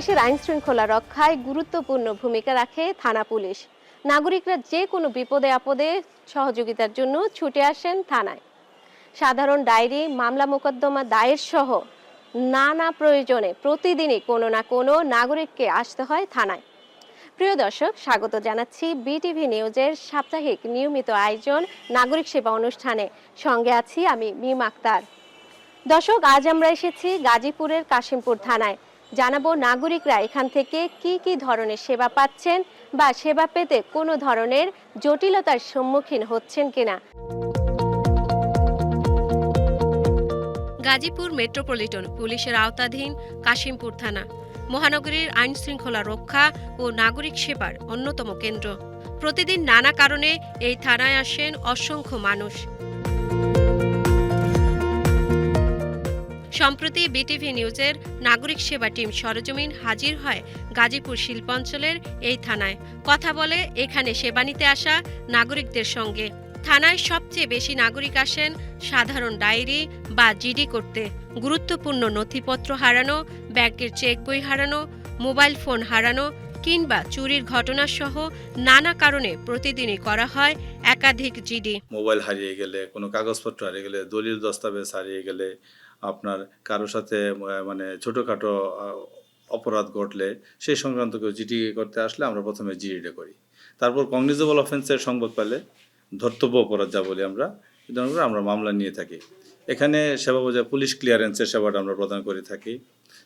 দেশের আইন শৃঙ্খলা রক্ষায় গুরুত্বপূর্ণ ভূমিকা রাখে থানা পুলিশ। নাগরিকরা যে কোনো বিপদে আপদে সহযোগিতার জন্য ছুটে আসেন থানায়। সাধারণ ডায়েরি, মামলা মোকদ্দমা, দায়ের সহ নানা প্রয়োজনে প্রতিদিনই কোনো না কোনো নাগরিককে আসতে হয় থানায়। প্রিয় দর্শক, স্বাগত জানাচ্ছি বিটিভি নিউজের সাপ্তাহিক নিয়মিত আয়োজন নাগরিক সেবা অনুষ্ঠানে। সঙ্গে আছি আমি মিম আক্তার। দর্শক, আজ আমরা এসেছি গাজীপুরের কাশিমপুর থানায়। জানাব নাগরিকরা এখান থেকে কি কি ধরনের সেবা পাচ্ছেন বা সেবা পেতে কোনো ধরনের জটিলতার সম্মুখীন হচ্ছেন কিনা। গাজীপুর মেট্রোপলিটন পুলিশের আওতাধীন কাশিমপুর থানা। মহানগরীর আইন শৃঙ্খলা রক্ষা ও নাগরিক সেবার অন্যতম কেন্দ্র। প্রতিদিন নানা কারণে এই থানায় আসেন অসংখ্য মানুষ। সম্প্রতি বিটিভি নিউজের নাগরিক সেবা টিম সরজমিন হাজির হয় গাজীপুর শিল্পাঞ্চলের এই থানায়। কথা বলে এখানে সেবা নিতে আসা নাগরিকদের সঙ্গে। থানায় সবচেয়ে বেশি নাগরিক আসেন সাধারণ ডায়েরি বা জিডি করতে। গুরুত্বপূর্ণ নথিপত্র হারানো ব্যাংকের চেক বই হারানো, মোবাইল ফোন হারানো কিংবা চুরির ঘটনা সহ নানা কারণে প্রতিদিনই করা হয় একাধিক জিডি। মোবাইল হারিয়ে গেলে, কোনো কাগজপত্র হারিয়ে গেলে, দলিল, দস্তাবেজ হারিয়ে গেলে আপনার কারোর সাথে মানে ছোটোখাটো অপরাধ ঘটলে সেই সংক্রান্ত কেউ জিডি করতে আসলে আমরা প্রথমে জিডিটা করি। তারপর কগনিজেবল অফেন্সের সংবাদ পেলে ধর্তব্য অপরাধ যা বলি আমরা করে আমরা মামলা নিয়ে থাকি। এখানে সেবা বোঝা পুলিশ ক্লিয়ারেন্সের সেবাটা আমরা প্রদান করে থাকি,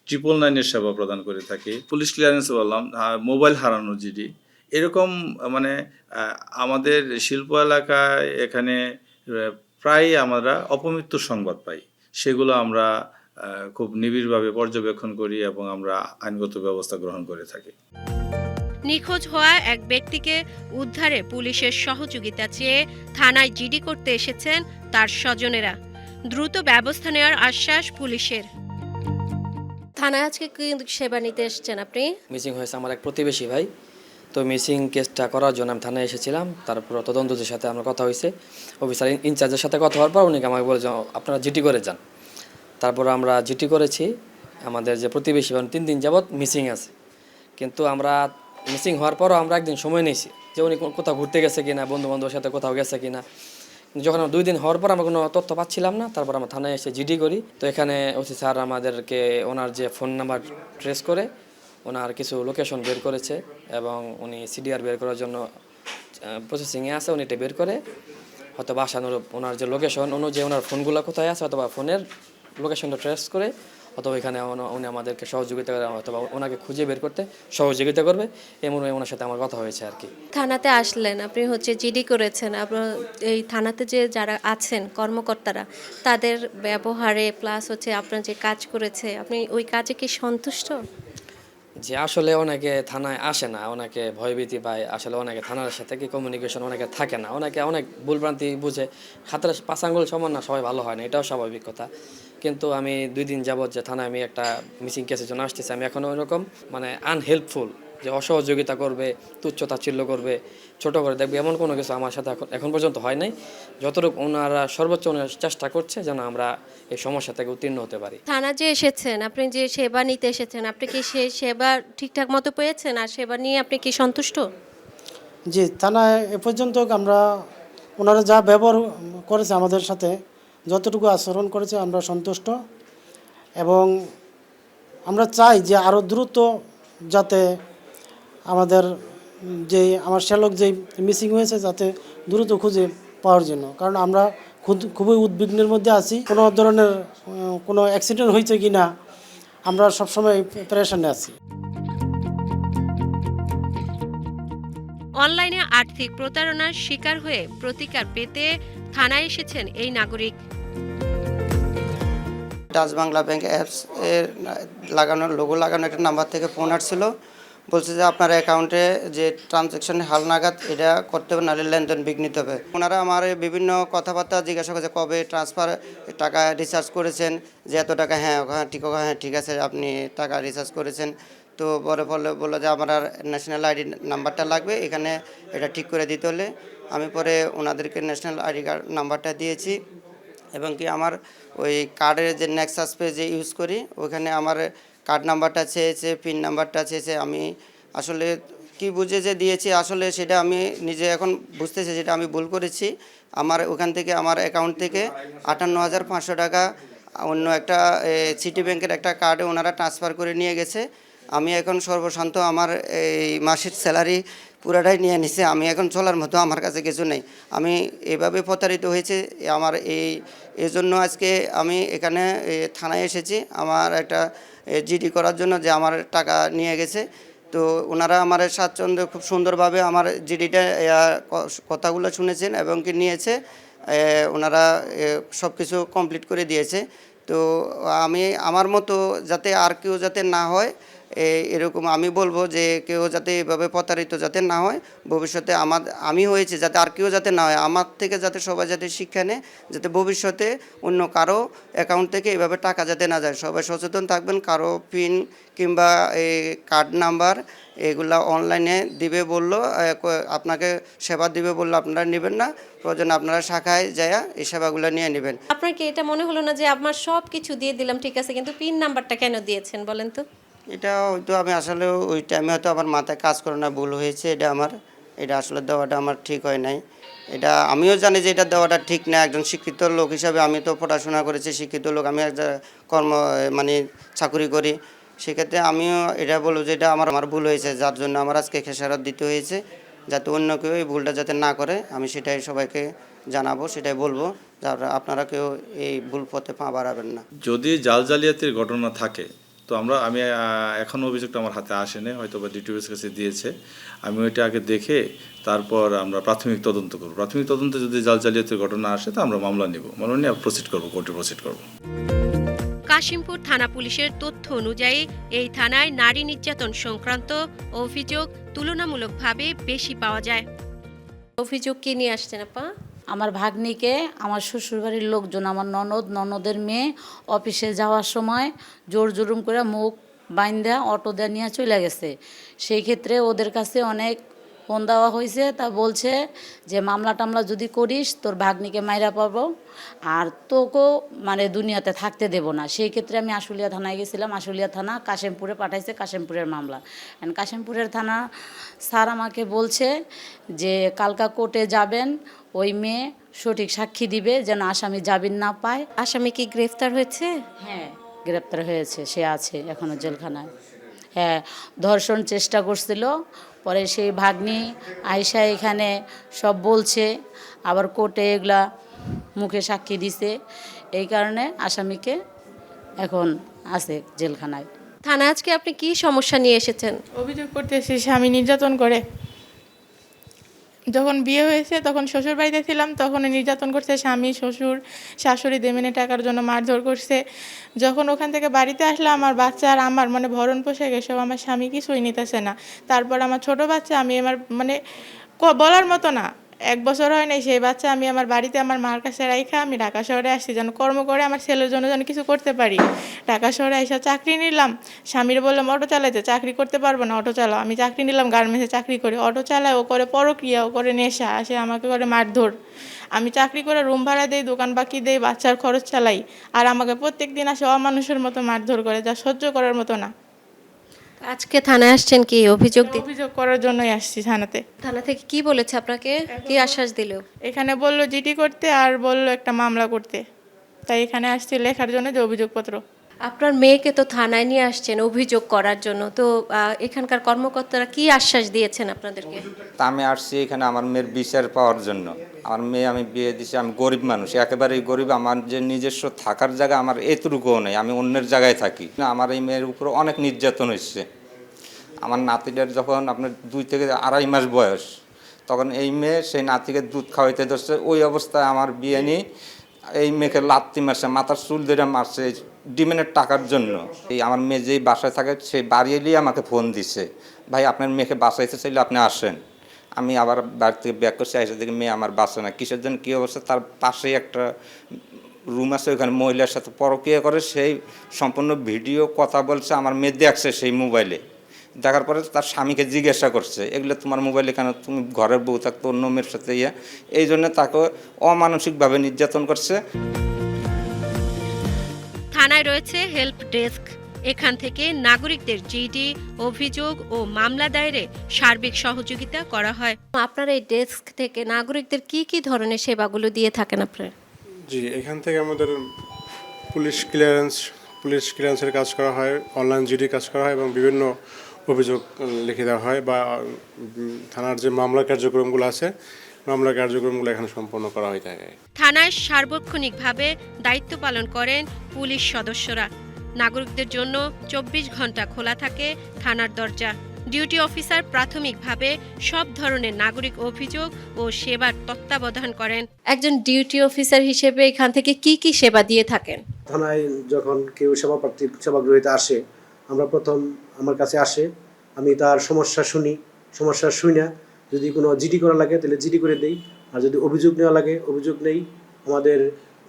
ট্রিপল নাইনের সেবা প্রদান করে থাকি, পুলিশ ক্লিয়ারেন্স বললাম মোবাইল হারানো জিডি। এরকম মানে আমাদের শিল্প এলাকায় এখানে প্রায় আমরা অপমৃত্যুর সংবাদ পাই। সেগুলো আমরা আহ, খুব নিবিড়ভাবে পর্যবেক্ষণ করি এবং আমরা আইনগত ব্যবস্থা গ্রহণ করে থাকি। নিখোঁজ হওয়া এক ব্যক্তিকে উদ্ধারে পুলিশের সহযোগিতা চেয়ে থানায় জিডি করতে এসেছেন তার স্বজনেরা। দ্রুত ব্যবস্থা নেওয়ার আশ্বাস পুলিশের। থানায় আজকে কি সেবা নিতে এসেছেন আপনি? মিসিং হয়েছে আমার এক প্রতিবেশী ভাই। তো মিসিং কেসটা করার জন্য আমি থানায় এসেছিলাম। তারপর তদন্তদের সাথে আমার কথা হয়েছে। অফিসার ইনচার্জের সাথে কথা হওয়ার পর উনি আমাকে বলে আপনারা জিটি করে যান। তারপর আমরা জিটি করেছি। আমাদের যে প্রতিবেশী মানে তিন দিন যাবৎ মিসিং আছে। কিন্তু আমরা মিসিং হওয়ার পরও আমরা একদিন সময় নিয়েছি যে উনি কোথাও ঘুরতে গেছে কিনা বন্ধু বান্ধবের সাথে কোথাও গেছে কিনা। যখন দুই দিন হওয়ার পর আমরা কোনো তথ্য পাচ্ছিলাম না, তারপর আমরা থানায় এসে জিডি করি। তো এখানে ওসি স্যার আমাদেরকে ওনার যে ফোন নাম্বার ট্রেস করে ওনার কিছু লোকেশন বের করেছে এবং উনি সিডিআর বের করার জন্য প্রসেসিংয়ে আছে, উনি এটা বের করে। হয়তো আশানুরূপ ওনার যে লোকেশন অনুযায়ী ওনার ফোনগুলো কোথায় আছে অথবা ফোনের লোকেশনটা ট্রেস করে অথবা এখানে উনি আমাদেরকে সহযোগিতা করে অথবা ওনাকে খুঁজে বের করতে সহযোগিতা করবে। এমন ওনার সাথে আমার কথা হয়েছে আর কি। থানাতে আসলেন, আপনি হচ্ছে জিডি করেছেন আপনার এই থানাতে যে যারা আছেন কর্মকর্তারা, তাদের ব্যবহারে প্লাস হচ্ছে আপনার যে কাজ করেছে, আপনি ওই কাজে কি সন্তুষ্ট? যে আসলে অনেকে থানায় আসে না, অনেকে ভয়ভীতি পায়, আসলে অনেকে থানার সাথে কি কমিউনিকেশন অনেকে থাকে না, অনেকে অনেক ভুলভ্রান্তি বুঝে হাতের পাঁচ আঙ্গুল সমান না, সবাই ভালো হয় না, এটাও স্বাভাবিক কথা। কিন্তু আমি দুই দিন যাবৎ যে থানায় আমি একটা মিসিং কেসের জন্য আসতেছি, আমি এখনও ওইরকম মানে আনহেল্পফুল যে অসহযোগিতা করবে তুচ্ছ তাচ্ছিল্য করবে। ছোট করে দেখবে এমন কোনো কিছু আমার সাথে এখন এখন পর্যন্ত হয় নাই। যতটুকু ওনারা সর্বোচ্চ ওনারা চেষ্টা করছে যেন আমরা এই সমস্যা থেকে উত্তীর্ণ হতে পারি। থানা যে এসেছেন আপনি যে সেবা নিতে এসেছেন আপনি কি সেই সেবা ঠিকঠাক মতো পেয়েছেন? আর সেবা নিয়ে আপনি কি সন্তুষ্ট? জি থানায় এ পর্যন্ত আমরা ওনারা যা ব্যবহার করেছে আমাদের সাথে যতটুকু আচরণ করেছে আমরা সন্তুষ্ট। এবং আমরা চাই যে আরও দ্রুত যাতে আমাদের যে আমার শ্যালক যে মিসিং হয়েছে যাতে দ্রুত খুঁজে পাওয়ার জন্য। কারণ আমরা খুদ- খুবই উদ্বিগ্নের মধ্যে আছি। কোনো ধরনের কোনো অ্যাক্সিডেন্ট হয়েছে কি না আমরা সবসময় প্রেশানে আছি। অনলাইনে আর্থিক প্রতারণার শিকার হয়ে প্রতিকার পেতে থানায় এসেছেন এই নাগরিক। টাচ বাংলা ব্যাংক অ্যাপস এর লাগানো লোগো লাগানো একটা নাম্বার থেকে ফোন আসছিল। বলছে যে আপনার অ্যাকাউন্টে যে ট্রানজ্যাকশন হালনাগাদ, এটা করতে হবে, নাহলে লেনদেন বিঘ্নিত হবে। ওনারা আমার বিভিন্ন কথাবার্তা জিজ্ঞাসা করেছে, কবে ট্রান্সফার টাকা রিচার্জ করেছেন? যে এত টাকা হ্যাঁ হ্যাঁ ঠিক হ্যাঁ ঠিক আছে, আপনি টাকা রিচার্জ করেছেন। তো পরে বলে বলল যে আমার আর ন্যাশনাল আইডি নাম্বারটা লাগবে, এখানে এটা ঠিক করে দিতে হলে। আমি পরে ওনাদেরকে ন্যাশনাল আইডি কার্ড নাম্বারটা দিয়েছি। এবং কি আমার ওই কার্ডের যে নেক্সাস পে যে ইউজ করি, ওখানে আমার কার্ড নাম্বারটা চেয়েছে পিন নাম্বারটা চেয়েছে, আমি আসলে কি বুঝে যে দিয়েছি, আসলে সেটা আমি নিজে এখন বুঝতেছি, যেটা আমি ভুল করেছি। আমার ওখান থেকে আমার অ্যাকাউন্ট থেকে আটান্ন হাজার পাঁচশো টাকা অন্য একটা সিটি ব্যাংকের একটা কার্ডে ওনারা ট্রান্সফার করে নিয়ে গেছে। আমি এখন সর্বশান্ত আমার, এই মাসের স্যালারি পুরাটাই নিয়ে নিছে, আমি এখন চলার মতো আমার কাছে কিছু নেই। আমি এভাবে প্রতারিত হয়েছে, আমার এই, এজন্য আজকে আমি এখানে থানায় এসেছি। আমার একটা জিডি করার জন্য যে আমার টাকা নিয়ে গেছে। তো ওনারা আমার স্বাচ্ছন্দ্য, খুব সুন্দরভাবে আমার জিডিটা কথাগুলো শুনেছেন এবং কি নিয়েছে ওনারা সব কিছু কমপ্লিট করে দিয়েছে। তো আমি, আমার মতো যাতে আর কেউ যাতে না হয় এরকম আমি বলব যে কেউ যাতে এভাবে প্রতারিত যাতে না হয়, ভবিষ্যতে আমার, আমি হয়েছে যাতে আর কেউ যাতে না হয়, আমার থেকে যাতে সবাই যাতে শিক্ষা নেয়, যাতে ভবিষ্যতে অন্য কারও অ্যাকাউন্ট থেকে এভাবে টাকা যাতে না যায়। সবাই সচেতন থাকবেন, কারও পিন কিংবা এই কার্ড নাম্বার এগুলা অনলাইনে দিবে বলল আপনাকে সেবা দিবে বলল, আপনারা নেবেন না, প্রয়োজন আপনারা শাখায় যায় এই সেবাগুলো নিয়ে নেবেন। আপনার কি এটা মনে হলো না যে, আমার সব কিছু দিয়ে দিলাম, ঠিক আছে, কিন্তু পিন নাম্বারটা কেন দিয়েছেন? বলেন তো। এটা হয়তো আমি আসলে ওই টাইমে হয়তো আমার মাথায় কাজ করে না, ভুল হয়েছে এটা আমার। এটা আসলে দেওয়াটা আমার ঠিক হয় নাই। এটা আমিও জানি যে এটা দেওয়াটা ঠিক না, একজন শিক্ষিত লোক হিসাবে আমি তো পড়াশোনা করেছি, শিক্ষিত লোক, আমি একটা কর্ম মানে চাকুরি করি। সেক্ষেত্রে আমিও এটা বলব যে এটা আমার আমার ভুল হয়েছে, যার জন্য আমার আজকে খেসারত দিতে হয়েছে। যাতে অন্য কেউ এই ভুলটা যাতে না করে, আমি সেটাই সবাইকে জানাব, সেটাই বলব, যারা আপনারা কেউ এই ভুল পথে পা বাড়াবেন না। যদি জাল জালিয়াতির ঘটনা থাকে তো আমরা আমি আহ, এখনও অভিযোগটা আমার হাতে আসেনি হয়তো বা ডিটিওএস কাছে দিয়েছে। আমি ওইটা আগে দেখে তারপর আমরা প্রাথমিক তদন্ত করব। প্রাথমিক তদন্তে যদি জাল জালিয়াতির ঘটনা আসে তো আমরা মামলা নিব। মামলা নিয়ে প্রসিড করব কোর্টে প্রসিড করব। কাশিমপুর থানা পুলিশের তথ্য অনুযায়ী এই থানায় নারী নির্যাতন সংক্রান্ত অভিযোগ তুলনামূলকভাবে বেশি পাওয়া যায়। অভিযোগ কি নিয়ে আসছেন আপা? আমার ভাগ্নিকে, আমার শ্বশুরবাড়ির লোকজন, আমার ননদ, ননদের মেয়ে অফিসে যাওয়ার সময় জোর জুরুম করে মুখ বাইন্দা অটো দেয়া নিয়ে চলে গেছে। সেই ক্ষেত্রে ওদের কাছে অনেক ফোন দেওয়া হয়েছে, তা বলছে যে, মামলা টামলা যদি করিস, তোর ভাগ্নিকে মাইরা পাবো আর তোকেও মানে দুনিয়াতে থাকতে দেব না। সেই ক্ষেত্রে আমি আশুলিয়া থানায় গেছিলাম। আশুলিয়া থানা কাশেমপুরে পাঠাইছে কাশেমপুরের মামলা। কাশেমপুরের থানা স্যার আমাকে বলছে যে, কালকা কোর্টে যাবেন ওই মেয়ে সঠিক সাক্ষী দিবে যেন আসামি জামিন না পায়। আসামি কি গ্রেফতার হয়েছে? হ্যাঁ গ্রেপ্তার হয়েছে সে আছে এখনও জেলখানায়। হ্যাঁ ধর্ষণ চেষ্টা করছিল পরে সেই ভাগ্নি আয়সা এখানে সব বলছে আবার কোর্টে এগুলা মুখে সাক্ষী দিছে। এই কারণে আসামিকে এখন আছে জেলখানায়। থানা আজকে আপনি কি সমস্যা নিয়ে এসেছেন? অভিযোগ করতে এসে স্বামী নির্যাতন করে। যখন বিয়ে হয়েছে, তখন শ্বশুর বাড়িতে ছিলাম, তখন নির্যাতন করছে স্বামী, শ্বশুর, শাশুড়ি দেমিনে টাকার জন্য মারধর করছে। যখন ওখান থেকে বাড়িতে আসলে, আমার বাচ্চা আর আমার মানে ভরণ পোষাক এসব আমার স্বামী কিছুই নিতেছে না। তারপর আমার ছোট বাচ্চা, আমি আমার মানে বলার মতো না। এক বছর হয় নাই, সেই বাচ্চা আমি আমার বাড়িতে আমার মার কাছে রাইখা আমি ঢাকা শহরে আসছি, যেন কর্ম করে আমার ছেলের জন্য যেন কিছু করতে পারি। ঢাকা শহরে এসে চাকরি নিলাম, স্বামীর বললাম, অটো চালাইতে, চাকরি করতে পারব না, অটো চালাও। আমি চাকরি নিলাম, গার্মেন্টসে চাকরি করে, অটো চালায়, ও করে পরক্রিয়া ও করে নেশা, সে আমাকে করে মারধর। আমি চাকরি করে রুম ভাড়া দেই, দোকান বাকি দেই, বাচ্চার খরচ চালাই, আর আমাকে প্রত্যেক দিন আসে অমানুষের মতো মারধর করে, যা সহ্য করার মতো না। আজকে থানায় আসছেন কি? অভিযোগ দিতে অভিযোগ করার জন্যই আসছি থানাতে। থানা থেকে কি বলেছে আপনাকে? কি আশ্বাস দিল? এখানে বলল জিডি করতে আর বলল একটা মামলা করতে। তাই এখানে আসছি লেখার জন্য যে অভিযোগপত্র। আপনার মেয়েকে তো থানায় নিয়ে আসছেন অভিযোগ করার জন্য। তো এখানকার কর্মকর্তারা কি আশ্বাস দিয়েছেন আপনাদেরকে? আমি আসছি এখানে আমার মেয়ের বিচার পাওয়ার জন্য। আমার মেয়ে আমি বিয়ে দিছি, আমি গরিব মানুষ, একেবারেই গরিব। আমার যে নিজস্ব থাকার জায়গা আমার এতটুকুও নেই, আমি অন্যের জায়গায় থাকি। আমার এই মেয়ের উপর অনেক নির্যাতন হচ্ছে আমার নাতিটার যখন আপনার দুই থেকে আড়াই মাস বয়স, তখন এই মেয়ে সেই নাতিকে দুধ খাওয়াইতে ধরছে। ওই অবস্থায় আমার বিয়ে নিয়ে এই মেয়েকে লাত্তি মারছে, মাথার চুল ধরে মারছে ডিমেনের টাকার জন্য। এই আমার মেয়ে যেই বাসায় থাকে সেই বাড়ি এলেই আমাকে ফোন দিছে। ভাই, আপনার মেয়েকে বাসাইতে চাইলে আপনি আসেন। আমি আবার বাড়ি থেকে ব্যাক করছি এসে দেখি মেয়ে আমার বাসে না। কিসের জন্য? কী অবস্থা? তার পাশেই একটা রুম আছে ওখানে মহিলার সাথে পরকীয়া করে, সেই সম্পূর্ণ ভিডিও কথা বলছে, আমার মেয়ে দেখছে সেই মোবাইলে দেখার পরে তার স্বামীকে জিজ্ঞাসা করছে, এগুলো তোমার মোবাইলে কেন? তুমি ঘরের বউ থাকতো অন্য মেয়ের সাথে ইয়ে? এই জন্য তাকে অমানসিকভাবে নির্যাতন করছে। থানায় রয়েছে হেল্প ডেস্ক। এখান থেকে নাগরিকদের জিডি অভিযোগ ও মামলা দায়েরে সার্বিক সহযোগিতা করা হয়। আপনার এই ডেস্ক থেকে নাগরিকদের কি কি ধরনের সেবাগুলো দিয়ে থাকেন আপনারা? জি এখান থেকে আমাদের পুলিশ ক্লিয়ারেন্স পুলিশ ক্লিয়ারেন্সের কাজ করা হয় অনলাইন জিডি কাজ করা হয় এবং বিভিন্ন অভিযোগ লিখে দেওয়া হয় বা থানার যে মামলা কার্যক্রমগুলো আছে মামলা কার্যক্রমগুলো এখানে সম্পন্ন করা হয়ে থাকে থানায় সার্বক্ষণিকভাবে দায়িত্ব পালন করেন পুলিশ সদস্যরা। নাগরিকদের জন্য চব্বিশ ঘণ্টা খোলা থাকে থানার দরজা। ডিউটি অফিসার প্রাথমিকভাবে সব ধরনের নাগরিক অভিযোগ ও সেবার তত্ত্বাবধান করেন। একজন ডিউটি অফিসার হিসেবে এখান থেকে কি কি সেবা দিয়ে থাকেন? থানায় যখন কেউ সেবা প্রার্থী সেবা গ্রহীতা আসে আমরা প্রথম আমার কাছে আসে আমি তার সমস্যা শুনি। সমস্যা শুই না যদি কোনো জিডি করা লাগে, তাহলে জিডি করে দেই। আর যদি অভিযোগ নেওয়া লাগে, অভিযোগ নেই, আমাদের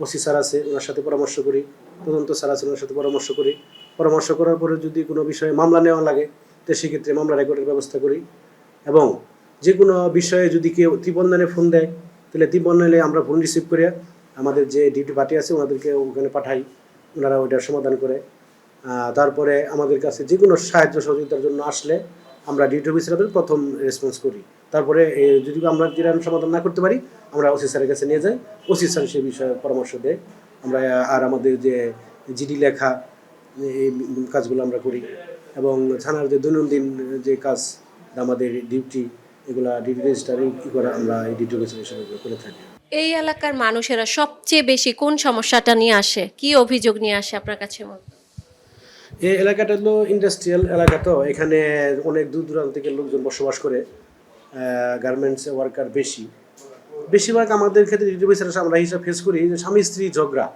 ওসি স্যার আছে, ওনার সাথে পরামর্শ করি। তদন্ত স্যার আছে, ওনার সাথে পরামর্শ করি। পরামর্শ করার পরে যদি কোনো বিষয়ে মামলা নেওয়া লাগে, তো সেক্ষেত্রে মামলা রেকর্ডের ব্যবস্থা করি। এবং যে কোনো বিষয়ে যদি কেউ ত্রিবন্ধনে ফোন দেয়, তাহলে ত্রিবন্ধনে আমরা ফোন রিসিভ করে আমাদের যে ডিউটি পার্টি আছে, ওনাদেরকে ওখানে পাঠাই। ওনারা ওইটার সমাধান করে। তারপরে আমাদের কাছে যে কোনো সাহায্য সহযোগিতার জন্য আসলে আমরা ডিউটি অফিসারদের প্রথম রেসপন্স করি। তারপরে যদি আমরা যেটা সমাধান না করতে পারি আমরা ওসি স্যারের কাছে নিয়ে যাই। ওসি স্যার সেই বিষয়ে পরামর্শ দেয়। আমরা আর আমাদের যে জিডি লেখা এই কাজগুলো আমরা করি। এবং থানার যে দৈনন্দিন যে কাজ আমাদের ডিউটি এগুলা ডিউটি রেজিস্টারিং কী করে আমরা এই ডিউটি এগুলো করে থাকি। এই এলাকার মানুষেরা সবচেয়ে বেশি কোন সমস্যাটা নিয়ে আসে? কি অভিযোগ নিয়ে আসে আপনার কাছে? এই এলাকাটা হলো ইন্ডাস্ট্রিয়াল এলাকা তো। এখানে অনেক দূর দূরান্ত থেকে লোকজন বসবাস করে। গার্মেন্টস ওয়ার্কার বেশি। বেশিরভাগ আমাদের ক্ষেত্রে আমরা হিসাব ফেস করি যে স্বামী স্ত্রী ঝগড়া।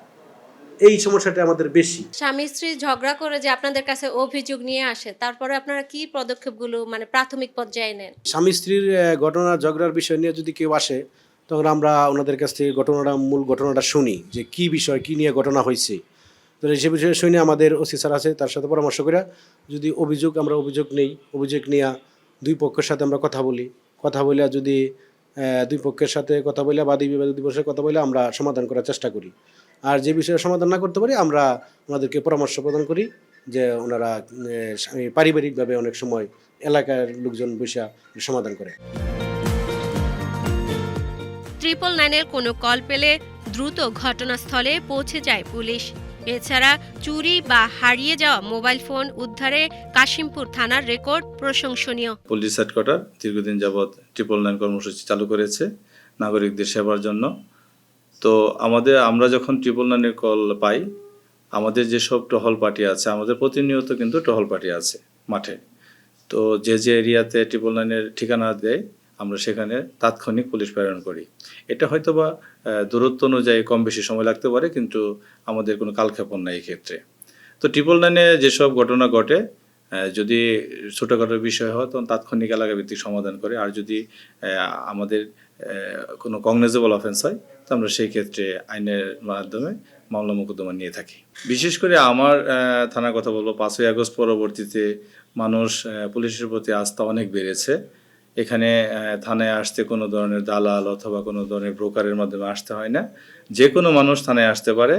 এই সমস্যাটা আমাদের বেশি। স্বামী স্ত্রী ঝগড়া করে যে আপনাদের কাছে অভিযোগ নিয়ে আসে তারপরে আপনারা কি পদক্ষেপগুলো মানে প্রাথমিক পর্যায়ে নেন? স্বামী স্ত্রীর ঘটনা ঝগড়ার বিষয় নিয়ে যদি কেউ আসে তখন আমরা ওনাদের কাছ থেকে ঘটনাটা মূল ঘটনাটা শুনি যে কি বিষয় কি নিয়ে ঘটনা হয়েছে। তো সে বিষয়ে শুনে আমাদের ওসি স্যার আছে তার সাথে পরামর্শ করে যদি অভিযোগ আমরা অভিযোগ নেই অভিযোগ নিয়ে দুই পক্ষের সাথে আমরা কথা বলি। কথা বলে যদি দুই পক্ষের সাথে কথা বলে বাদী বিবাদী পক্ষের কথা বলে আমরা সমাধান করার চেষ্টা করি। আর যে বিষয়ে সমাধান না করতে পারি, আমরা ওনাদেরকে পরামর্শ প্রদান করি যে ওনারা পারিবারিকভাবে অনেক সময় এলাকার লোকজন বসে সমাধান করে। ট্রিপল নাইনের কোনো কল পেলে দ্রুত ঘটনাস্থলে পৌঁছে যায় পুলিশ। এছাড়া চুরি বা হারিয়ে যাওয়া মোবাইল ফোন উদ্ধারে কাশিমপুর থানার রেকর্ড প্রশংসনীয়। পুলিশ হেডকোয়ার্টার দীর্ঘদিন যাবৎ ট্রিপল নাইন কর্মসূচি চালু করেছে নাগরিকদের সেবার জন্য। তো আমাদের, আমরা যখন ট্রিপল নাইনের কল পাই, আমাদের যেসব টহল পার্টি আছে, আমাদের প্রতিনিয়ত কিন্তু টহল পার্টি আছে মাঠে। তো যে যে এরিয়াতে ট্রিপল নাইনের ঠিকানা দেয় আমরা সেখানে তাৎক্ষণিক পুলিশ প্রেরণ করি। এটা হয়তো বা দূরত্ব অনুযায়ী কম বেশি সময় লাগতে পারে, কিন্তু আমাদের কোনো কালক্ষেপণ নাই এক্ষেত্রে। তো ট্রিপল নাইনে যেসব ঘটনা ঘটে যদি ছোটোখাটো বিষয় হয়, তখন তাৎক্ষণিক এলাকা ভিত্তিক সমাধান করে। আর যদি আমাদের কোনো কগনেজেবল অফেন্স হয়, তো আমরা সেই ক্ষেত্রে আইনের মাধ্যমে মামলা মোকদ্দমা নিয়ে থাকি। বিশেষ করে আমার থানার কথা বলব, পাঁচই আগস্ট পরবর্তীতে মানুষ পুলিশের প্রতি আস্থা অনেক বেড়েছে। এখানে থানায় আসতে কোনো ধরনের দালাল অথবা কোনো ধরনের ব্রোকারের মাধ্যমে আসতে হয় না। যে কোনো মানুষ থানায় আসতে পারে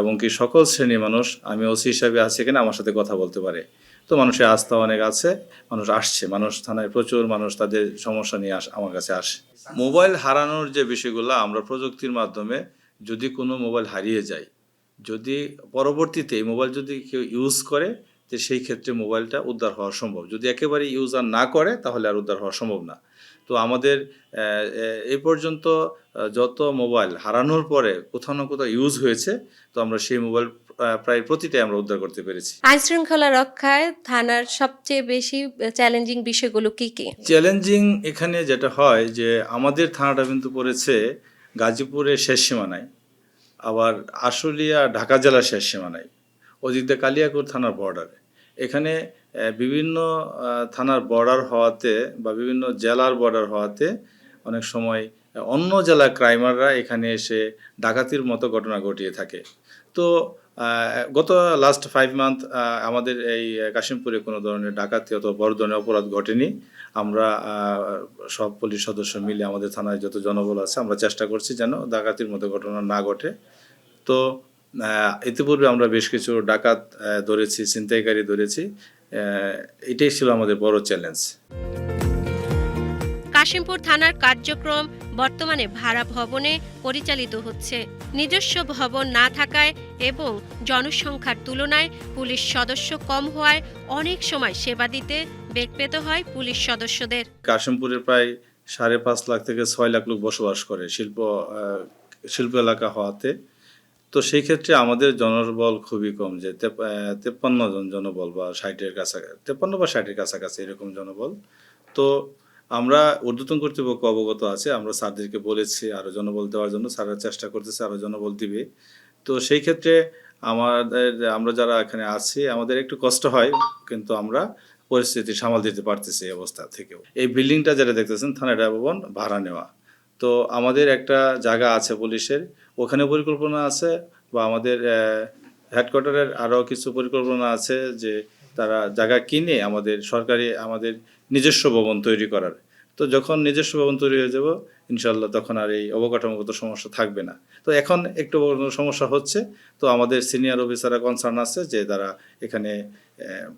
এবং কি সকল শ্রেণির মানুষ, আমি ওসি হিসাবে আছি এখানে, আমার সাথে কথা বলতে পারে। তো মানুষের আস্থা অনেক আছে, মানুষ আসছে, মানুষ থানায় প্রচুর মানুষ তাদের সমস্যা নিয়ে আস, আমার কাছে আসে। মোবাইল হারানোর যে বিষয়গুলো, আমরা প্রযুক্তির মাধ্যমে যদি কোনো মোবাইল হারিয়ে যায়, যদি পরবর্তীতে এই মোবাইল যদি কেউ ইউজ করে তো সেই ক্ষেত্রে মোবাইলটা উদ্ধার হওয়া সম্ভব। যদি একেবারে ইউজ আর না করে তাহলে আর উদ্ধার হওয়া সম্ভব না। তো আমাদের আহ, পর্যন্ত যত মোবাইল হারানোর পরে কোথাও না কোথাও ইউজ হয়েছে তো আমরা সেই মোবাইল প্রায় প্রতিটাই আমরা উদ্ধার করতে পেরেছি। আইন শৃঙ্খলা রক্ষায় থানার সবচেয়ে বেশি চ্যালেঞ্জিং বিষয়গুলো কি কি? চ্যালেঞ্জিং এখানে যেটা হয় যে আমাদের থানাটা কিন্তু পড়েছে গাজীপুরের শেষ সীমানায় আবার আশুলিয়া ঢাকা জেলার শেষ সীমানায় ওদিক কালিয়াকুর থানার বর্ডারে এখানে বিভিন্ন থানার বর্ডার হওয়াতে বা বিভিন্ন জেলার বর্ডার হওয়াতে অনেক সময় অন্য জেলার ক্রাইমাররা এখানে এসে ডাকাতির মতো ঘটনা ঘটিয়ে থাকে। তো গত লাস্ট ফাইভ মান্থ আমাদের এই কাশিমপুরে কোনো ধরনের ডাকাতি অথবা বড় ধরনের অপরাধ ঘটেনি। আমরা সব পুলিশ সদস্য মিলে আমাদের থানায় যত জনবল আছে আমরা চেষ্টা করছি যেন ডাকাতির মতো ঘটনা না ঘটে। তো ইতিপূর্বে আমরা বেশ কিছু ডাকাত ধরেছি ছিনতাইকারী ধরেছি। এটাই ছিল আমাদের বড় চ্যালেঞ্জ কাশিমপুর থানার কার্যক্রম বর্তমানে ভাড়া ভবনে পরিচালিত হচ্ছে। নিজস্ব ভবন না থাকায় এবং জনসংখ্যার তুলনায় পুলিশ সদস্য কম হওয়ায় অনেক সময় সেবা দিতে বেগ পেতে হয় পুলিশ সদস্যদের। কাশিমপুরের প্রায় সাড়ে পাঁচ লাখ থেকে ছয় লাখ লোক বসবাস করে শিল্প শিল্প এলাকা হওয়াতে। তো সেই ক্ষেত্রে আমাদের জনবল খুবই কম যে তেপ- তেপ্পান্ন জন জনবল বা ষাটের কাছাকাছি তেপ্পান্ন বা ষাটের কাছাকাছি এরকম জনবল। তো আমরা ঊর্ধ্বতন কর্তৃপক্ষ অবগত আছে, আমরা স্যারদেরকে বলেছি আরও জনবল দেওয়ার জন্য, স্যাররা চেষ্টা করতেছে আরও জনবল দিবে। তো সেই ক্ষেত্রে আমাদের, আমরা যারা এখানে আছি, আমাদের একটু কষ্ট হয়, কিন্তু আমরা পরিস্থিতি সামাল দিতে পারতেছি এই অবস্থা থেকেও। এই বিল্ডিংটা যেটা দেখতেছেন থানা ভবন ভাড়া নেওয়া। তো আমাদের একটা জায়গা আছে পুলিশের। ওখানে পরিকল্পনা আছে বা আমাদের হেডকোয়ার্টারের আরও কিছু পরিকল্পনা আছে যে তারা জায়গা কিনে আমাদের সরকারি, আমাদের নিজস্ব ভবন তৈরি করার। তো যখন নিজস্ব ভবন তৈরি হয়ে যাব ইনশাল্লাহ তখন আর এই অবকাঠামোগত সমস্যা থাকবে না। তো এখন একটু সমস্যা হচ্ছে, তো আমাদের সিনিয়র অফিসাররা কনসার্ন আছে যে তারা এখানে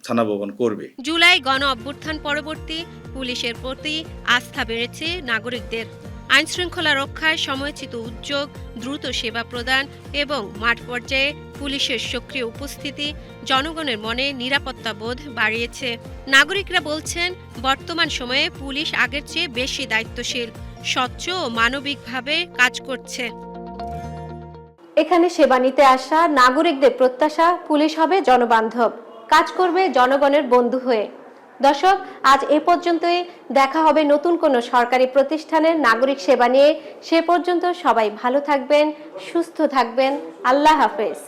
থানা ভবন করবে। জুলাই গণ অভ্যুত্থান পরবর্তী পুলিশের প্রতি আস্থা বেড়েছে নাগরিকদের। আইনশৃঙ্খলা রক্ষায় সময়োচিত উদ্যোগ, দ্রুত সেবা প্রদান এবং মাঠ পর্যায়ে পুলিশের সক্রিয় উপস্থিতি জনগণের মনে নিরাপত্তা বোধ বাড়িয়েছে। নাগরিকরা বলছেন, বর্তমান সময়ে পুলিশ আগের চেয়ে বেশি দায়িত্বশীল, স্বচ্ছ ও মানবিকভাবে কাজ করছে। এখানে সেবা নিতে আসা নাগরিকদের প্রত্যাশা পুলিশ হবে জনবান্ধব। কাজ করবে জনগণের বন্ধু হয়ে। দর্শক, আজ এ পর্যন্তই। দেখা হবে নতুন কোনো সরকারি প্রতিষ্ঠানের নাগরিক সেবা নিয়ে। সে পর্যন্ত সবাই ভালো থাকবেন, সুস্থ থাকবেন। আল্লাহ হাফেজ।